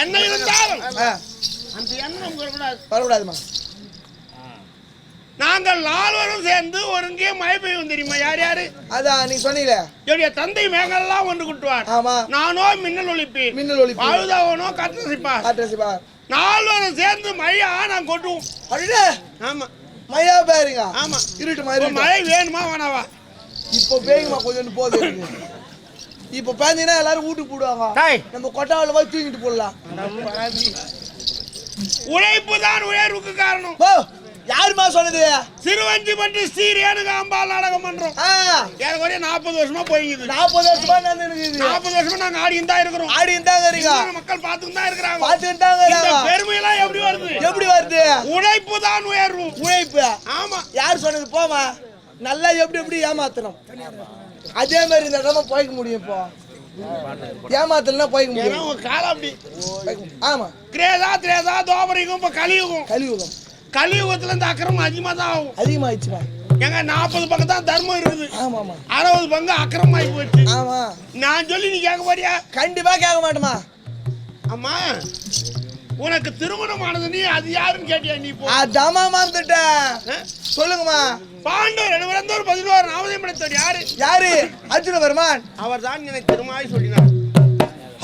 என்ன இருந்தாலும் அந்த எண்ணம் வரக்கூடாது வரக்கூடாதுமா? நாங்கள் நால்வரும் சேர்ந்து ஒருங்கே மழை பெய்யும் தெரியுமா? யார் யாரு? அதான் நீ சொன்னீங்களே என்னுடைய தந்தை மேகெல்லாம் ஒன்று குட்டுவார். ஆமா. நானோ மின்னல் ஒழிப்பேன். மின்னல் ஒளி பழுதாவனோ கட்டசிப்பா காட்டுறா நால்வரும் சேர்ந்து மழையா நான் கொட்டுவோம். அடே ஆமா. மழையா பேருங்க ஆமா. இருட்டு? மழை வேணுமா வேணாவா? இப்போ பேயுமா கொஞ்சம் எனக்கு. இப்போ பேந்தீங்கன்னா எல்லாரும் வீட்டுக்கு போடுவாங்க. நம்ம கொட்டாவில் போய் தூங்கிட்டு போடலாம். உழைப்பு தான் உயர்வுக்கு காரணம். யாருமா சொன்னது? சிறுவஞ்சிப்பட்டி ஸ்ரீரேணுக அம்பாள் நாடகம் பண்றோம். ஆ. ஏறக்குறைய நாற்பது வருஷமா போயிங்குது நாற்பது வருஷமா நாற்பது வருஷமா நாங்க ஆடியும் தான் இருக்கிறோம். ஆடி இருந்தாங்க இருங்க இன்னும் மக்கள் பார்த்துட்டு தான் இருக்கிறாங்க. பார்த்துட்டு தாங்க இந்த இருக்காங்க. பெருமையெல்லாம் எப்படி வருது? எப்படி வருது? உழைப்பு தான் உயர்வு. உழைப்பு. ஆமா. யார் சொன்னது? போமா நல்லா எப்படி எப்படி ஏமாத்தணும். அதே மாதிரி இந்த இடமா போய்க்க முடியும் இப்போ. ஏமாத்தலன்னா போய்க்க முடியும். உங்க காலம் அப்படி. ஆமா. கிரேதா திரேதா தோபரிகம் இப்ப கலியுகம். கலியுகம். கலியுகத்துல இந்த அக்கிரமம் அதிகமா தான் ஆகும் அதிகமாயிடுச்சுமா எங்க நாற்பது பக்கம் தான் தர்மம் இருக்குது. ஆமா ஆமா. அறுபது பங்கு அக்கிரமம் ஆகி போயிடுச்சு ஆமா. நான் சொல்லி நீ கேட்க போறியா? கண்டிப்பா கேட்க மாட்டோமா அம்மா உனக்கு திருமணமானது நீ அது யாருன்னு கேட்டியா நீ போ. அதாம்மா மறந்துட்டேன்? சொல்லுங்கம்மா. பாண்டவர் பிறந்தவர் பதினோரு நாவதம் படைத்தவர் யாரு? யாரு? அர்ஜுன வருமான் அவர் தான் எனக்கு திருமாய் சொல்லினார்.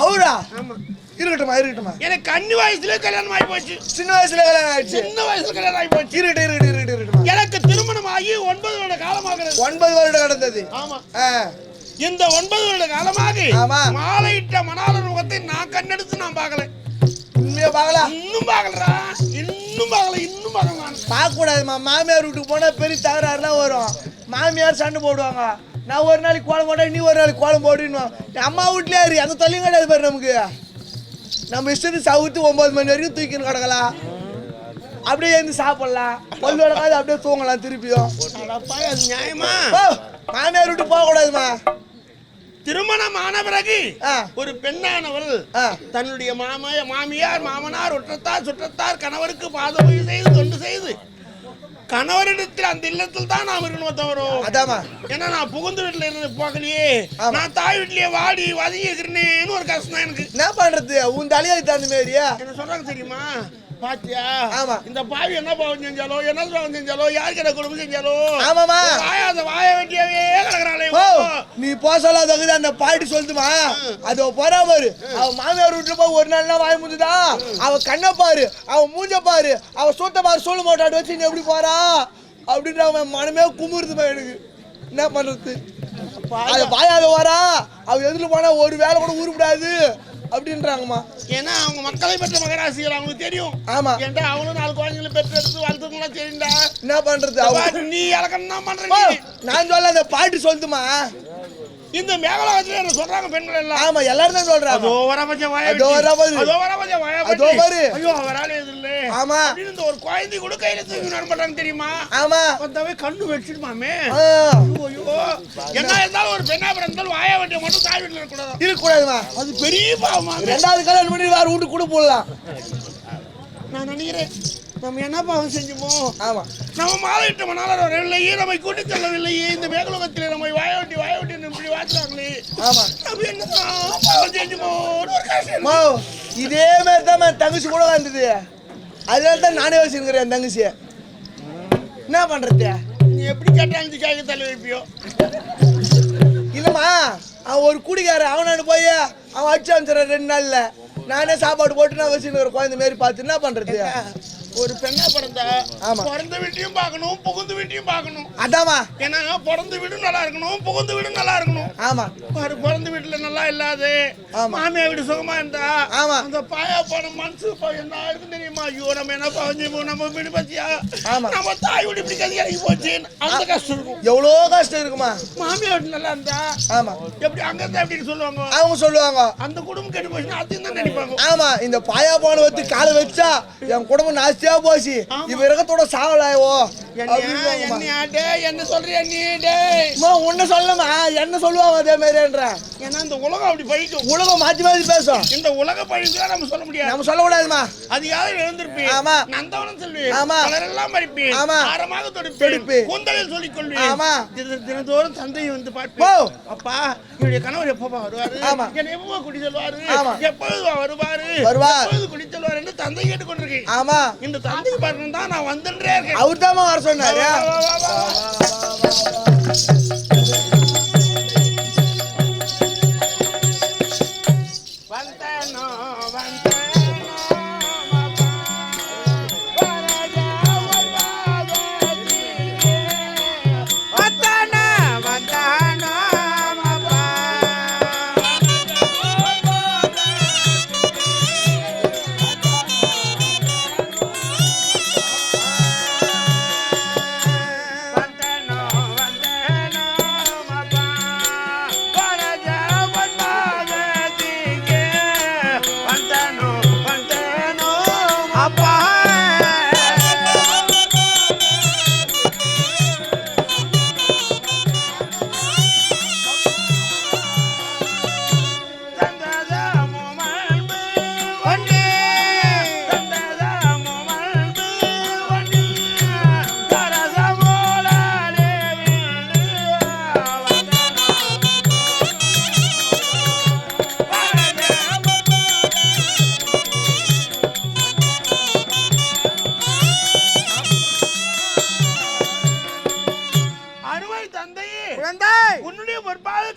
ஹவுரா ஆமா. இருக்கட்டுமா இருக்கட்டுமா எனக்கு கன்னி வயசுல கல்யாணம் ஆகி போச்சு. சின்ன வயசுல கல்யாணம் ஆயிடுச்சு. சின்ன வயசுல கல்யாணம் ஆகி போச்சு. இருக்கட்டும் இருக்கட்டும் இருக்கட்டும் இருக்கட்டுமா எனக்கு திருமணம் ஆகி ஒன்பது வருட காலமாகிறது. ஒன்பது வருடம் கடந்தது ஆமா. இந்த ஒன்பது வருட காலமாக. மாலையிட்ட மணாளர் முகத்தை நான் கண்ணெடுத்து நான் பார்க்கல. உண்மையா பார்க்கலாம் இன்னும் பார்க்கலடா. இன்னும் பார்க்கல இன்னும் பார்க்கல நான். பார்க்க கூடாதுமா மாமியார் வீட்டுக்கு போனா பெரிய தகராறுலாம் வரும். மாமியார் சண்டை போடுவாங்க. நான் ஒரு நாளைக்கு கோலம் போட்டா நீ ஒரு நாளைக்கு கோலம் போடுன்னு. அம்மா வீட்லயே இரு. அந்த தொல்லையும் கிடையாது பாரு நமக்கு. நம்ம இஷ்டத்துக்கு சவுத்து ஒன்பது மணி வரைக்கும் தூக்கின்னு கிடக்கலாம். அப்படியே எழுந்து சாப்பிடலாம். பல்லு விளக்காது அப்படியே தூங்கலாம் திருப்பியும். நியாயமா? மாமியார் வீட்டுக்கு போக கூடாதுமா திருமணம் ஆன பிறகு ஒரு பெண்ணானவள் தன்னுடைய மாமைய மாமியார் மாமனார் ஒற்றத்தார் சுற்றத்தார் கணவருக்கு பாதவி செய்து தொண்டு செய்து. கணவரிடத்தில் அந்த இல்லத்தில் தான் நாம் இருக்கணும் தவிர. ஏன்னா நான் புகுந்த வீட்டுல இருந்து பார்க்கலையே. ஆமா. நான் தாய் வீட்லயே வாடி வதங்கி இருக்கிறேன்னு ஒரு கஷ்டம் தான் எனக்கு. என்ன பண்றது? உன் தலையை தகுந்த மாதிரியா? என்ன சொல்றாங்க தெரியுமா? பாத்தியா? ஆமா. இந்த பாவி என்ன பாவம் செஞ்சாலோ என்ன பாவம் செஞ்சாலோ யாருக்கு என்ன குடும்பம் செஞ்சாலோ? ஆமாமா வாய அந்த வாய வேண்டியவே கிடக்குறாளே நீ போ சொல்லாதது அந்த பாட்டி சொல்லுமா அது போறா பாரு. அவ மாமியார் வீட்டுல போய் ஒரு நாள்னா வாய் முந்துதா அவ கண்ணை பாரு. அவ மூஞ்ச பாரு. அவ சூத்த பாரு சொல்லு மாட்டாடு வச்சு நீ எப்படி போறா? அப்படின்ற அவன் மனமே குமுறுதுமா எனக்கு. என்ன பண்றது? அது பாயாத வரா அவ எதிர்ல போனா ஒரு வேலை கூட உருப்படாது அப்படின்றாங்கம்மா. ஏன்னா அவங்க மக்களை பெற்ற மகராசிகள் அவங்களுக்கு தெரியும். ஆமா. ஏன்டா அவங்களும் நாலு குழந்தைங்களை பெற்று எடுத்து வளர்த்துக்கலாம் தெரியும்டா. என்ன பண்றது? நீ இலக்கணம் தான் பண்ற ஓ, நீ. நான் சொல்ல அந்த பாட்டி சொல்லுமா? இந்த மேகலோகத்துல என்ன சொல்றாங்க பெண்கள் எல்லாம்? ஆமா எல்லாரும் தான் சொல்றாங்க. அதோ வர பச்சை வாய அதோ வர பச்சை வாய அதோ பாரு. ஐயோ அவரால எது இல்ல. ஆமா. ஒரு குழந்தை கூட கையில தூக்கி நடமாட்டாங்க தெரியுமா? ஆமா. வந்தாவே கண்ணு வச்சிருமாமே ஐயோ என்ன இருந்தாலும் ஒரு பெண்ணா பிறந்தாலும் வாய வண்டியை மட்டும் தாய் வீட்டுல இருக்கக்கூடாது? இருக்கக்கூடாதுமா. அது பெரிய பாவமா? ரெண்டாவது கல்யாணம் பண்ணி வேற வீட்டுக்கு கூட போடலாம். நான் நினைக்கிறேன் நம்ம என்ன பாவம் செஞ்சோமோ? ஆமா. நம்ம மாலையிட்ட மணாளர் வரவில்லையே நம்மை கூட்டி செல்லவில்லையே இந்த மேகலோகத்திலே நம்மை வாயவட்டி வாயவட்டி இப்படி வாச்சுறாங்களே ஆமா. நம்ம என்னதான் பாவம் செஞ்சோமோன்னு ஒரு கஷ்டம் மா இதே மாதிரி தான் தங்கச்சி கூட வந்தது அதனால தான் நானே வச்சுருக்கிறேன் என் தங்கச்சி என்ன பண்றது? நீ எப்படி கேட்டாலும் கேட்க தள்ளி வைப்பியோ இல்லம்மா அவன் ஒரு குடிக்காரன் அவனாண்டு போய் அவன் அடிச்சு அனுப்பிச்சிடறான் ரெண்டு நாள்ல. நானே சாப்பாடு போட்டு நான் வச்சுருக்கிற குழந்தை மாரி பார்த்து என்ன பண்றது? ஒரு பெண்ணா பிறந்தா ஆமா. பிறந்த வீட்டையும் பார்க்கணும் புகுந்த வீட்டையும் பார்க்கணும். அதாம்மா. ஏன்னா பிறந்த வீடும் நல்லா இருக்கணும் புகுந்த வீடும் நல்லா இருக்கணும். ஆமா. பாரு பிறந்த வீட்டுல நல்லா இல்லாது. மாமியா வீடு சுகமா இருந்தா ஆமா. அந்த பாயா போன மனசு என்ன ஆயிருக்கும் தெரியுமா? ஐயோ நம்ம என்ன செய்வோம்? நம்ம வீடு பத்தியா? ஆமா. நம்ம தாய் வீடு இப்படி கதி இறங்கி போச்சு. அந்த கஷ்டம் இருக்கும். எவ்வளோ கஷ்டம் இருக்குமா? மாமியா வீடு நல்லா இருந்தா ஆமா. எப்படி அங்க இருந்தா எப்படின்னு சொல்லுவாங்க? அவங்க சொல்லுவாங்க. அந்த குடும்பம் கெட்டு போச்சுன்னா அதையும் தான் நினைப்பாங்க ஆமா இந்த பாயா போன வச்சு காலை வச்சா என் குடும்பம் நாஸ்தியா போச்சு. இவ என்னையா டேய் என்ன சொல்றியா நீ உன்ன சொல்லமா? என்ன சொல்லுவாங்க அதே மாதிரின்ற. ஏன்னா இந்த உலகம் அப்படி பழிக்கும் உலகம் மாத்தி மாத்தி பேசும். இந்த உலக பழிதான் நம்ம சொல்ல முடியாது. நம்ம சொல்லக்கூடாதுமா. அது யாரும் எழுந்திருப்பேன் ஆமா. நந்தவனம் ஆமா. மலரெல்லாம் பறிப்பேன் ஆமா. ஆரமாக தொடுப்பேன் தொடுப்பேன். கூந்தலில் சொல்லிக் கொள்வேன். தின- தினந்தோறும் தந்தையை வந்து. பார்ப்பேன் அப்பா என்னுடைய கணவர் எப்பப்பா வருவாரு. என்னை எப்போ குடி செல்வாரு. எப்பொழுது வருவாரு வருவார். எப்பொழுது குடி செல்வார் என்று தந்தை கேட்டுக்கொண்டிருக்கேன் ஆமா இந்த தந்தை பார்க்கணும் தான் நான் வந்துன்றே இருக்கேன் அவர் வர சொன்னாரு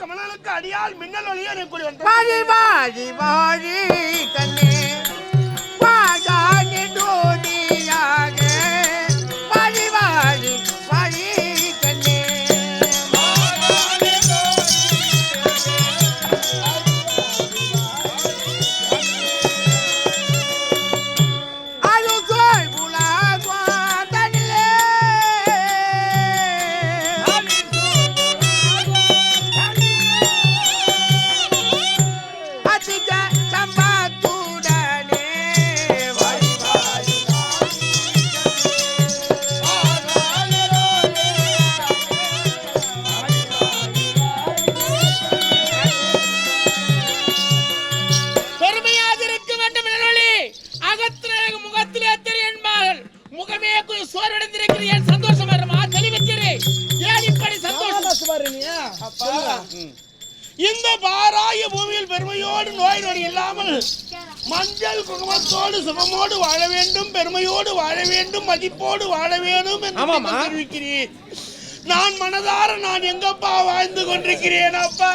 கமலனுக்கு அடியால் மின்னல் ஒளிய கூறி வந்தேன் வாழி வாழி வாழி கண்ணே. இந்த பாராய பூமியில் பெருமையோடு நோய் நொடி இல்லாமல் மஞ்சள் குங்குமத்தோடு சுகமோடு வாழ வேண்டும் பெருமையோடு வாழ வேண்டும் மதிப்போடு வாழ வேண்டும் என்று தெரிவிக்கிறீர். நான் மனதார நான் எங்கப்பா வாழ்ந்து கொண்டிருக்கிறேன். அப்பா?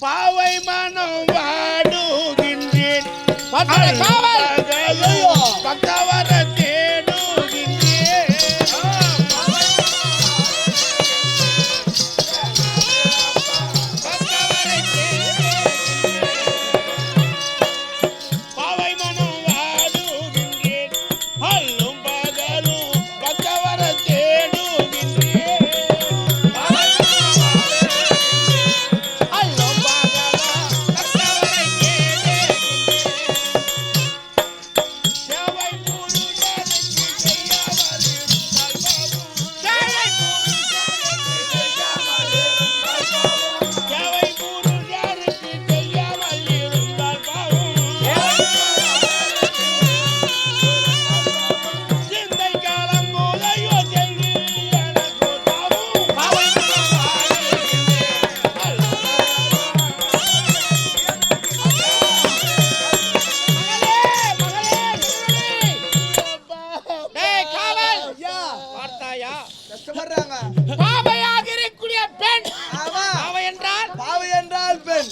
பாவை மனம் வாடுகின்றேன். பார்த்தாயா கஷ்டப்படுறாங்க பாவையாக இருக்கக்கூடிய பெண். பாவை என்றால் பாவை என்றால் பெண்.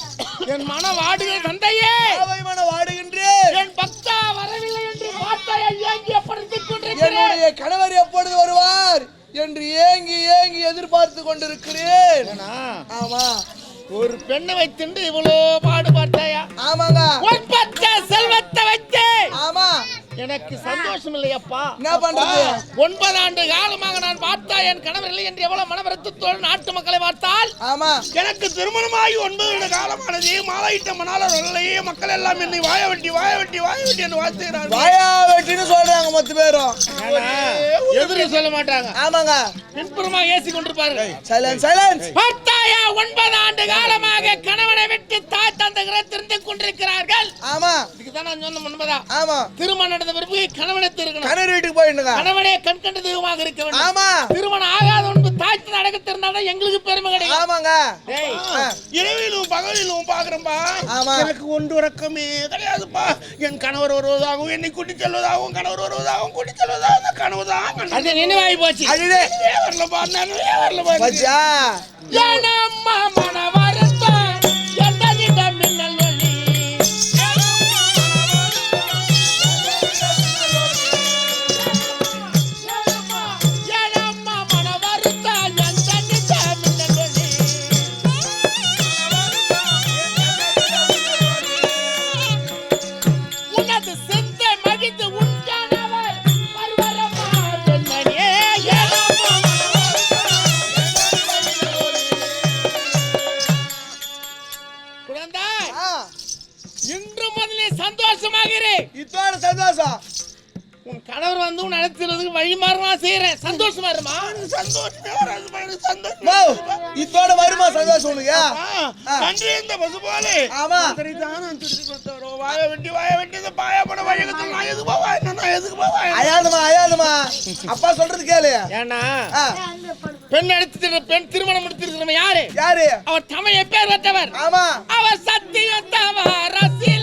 என் மன வாடுகிற தந்தையே. பாவை மன வாடுகின்றேன் என் பக்தா வரவில்லை என்று பார்த்தாயா ஏங்கிய படுத்திக் கொண்டிருக்கிறேன். என்னுடைய கணவர் எப்பொழுது வருவார் என்று ஏங்கி ஏங்கி எதிர்பார்த்து கொண்டிருக்கிறேன். ஆமா. ஒரு பெண்ணை வைத்துண்டு இவ்வளோ பாடு எனக்கு சந்தோஷம் இல்லையப்பா என்ன பண்றது? ஒன்பது ஆண்டு காலமாக நான் பார்த்தா என் கணவர் இல்லை என்று எவ்வளவு மனவருத்தத்தோடு நாட்டு மக்களை பார்த்தால் ஆமா. எனக்கு திருமணமாகி ஒன்பது வருட காலமானது மாலையிட்ட மணாளர் வரலையே மக்கள் எல்லாம் என்னை வாய வெட்டி வாய வெட்டி வாய வெட்டி என்று வாழ்த்துகிறார்கள். வாயா வெட்டின்னு சொல்றாங்க மொத்த பேரும். எதிரி சொல்ல மாட்டாங்க. ஆமாங்க. பின்புறமாக ஏசி கொண்டிருப்பார்கள். சைலன்ஸ் சைலன்ஸ் பார்த்தாயா ஒன்பது ஆண்டு காலமாக கணவனை விட்டு தாய் தந்தைகளை திருந்து கொண்டிருக்கிறார்கள். ஆமா. இதுக்கு தான் நான் சொன்ன முன்பதா? ஆமா. திருமணம் நடந்த பிறகு கணவனை திருக்கணும் கணவர் வீட்டுக்கு போயிடுங்க கணவனே கண் கண்டு தெய்வமாக இருக்க வேண்டும். ஆமா. திருமணம் ஆகாத ஒன்று தாய் தந்தை அடக்க திறந்தாதான் எங்களுக்கு பெருமை கிடைக்கும். ஆமாங்க. இரவிலும் பகலிலும் பாக்குறேன்பா ஆமா. எனக்கு ஒன்று உறக்கமே கிடையாதுப்பா. என் கணவர் வருவதாகவும் என்னை கூட்டி செல்வதாகவும் கணவர் வருவதாகவும் கூட்டி செல்வதாகவும் கனவு தான் அது நினைவாகி போச்சு. அடிடே வரலப்பா நானே வரலப்பா பச்சா ஏனம்மா இன்று முதலே சந்தோஷமாக இரு இதோட சந்தோஷம். உன் கணவர் வந்து உன் அழைத்துறதுக்கு வழி மாறமா செய்யறேன் சந்தோஷமா இருமா? சந்தோஷமே. இதோட வருமா சந்தோஷம் உனக்கு. நன்றி இந்த பசு போலே ஆமா வாய வெட்டி வாய வெட்டி இந்த பாய பட வயகத்தில் நான் எதுக்கு போவா? நான் எதுக்கு போவா? அயாதுமா அயாதுமா. அப்பா சொல்றது கேளு. ஏன்னா ஆ, பெண் எடுத்து பெண் திருமணம் முடித்திருக்கிறவன் யாரு? யாரு? அவர் தமைய பேர் பெற்றவர் ஆமா. அவர் சத்தியத்தவர் ரசில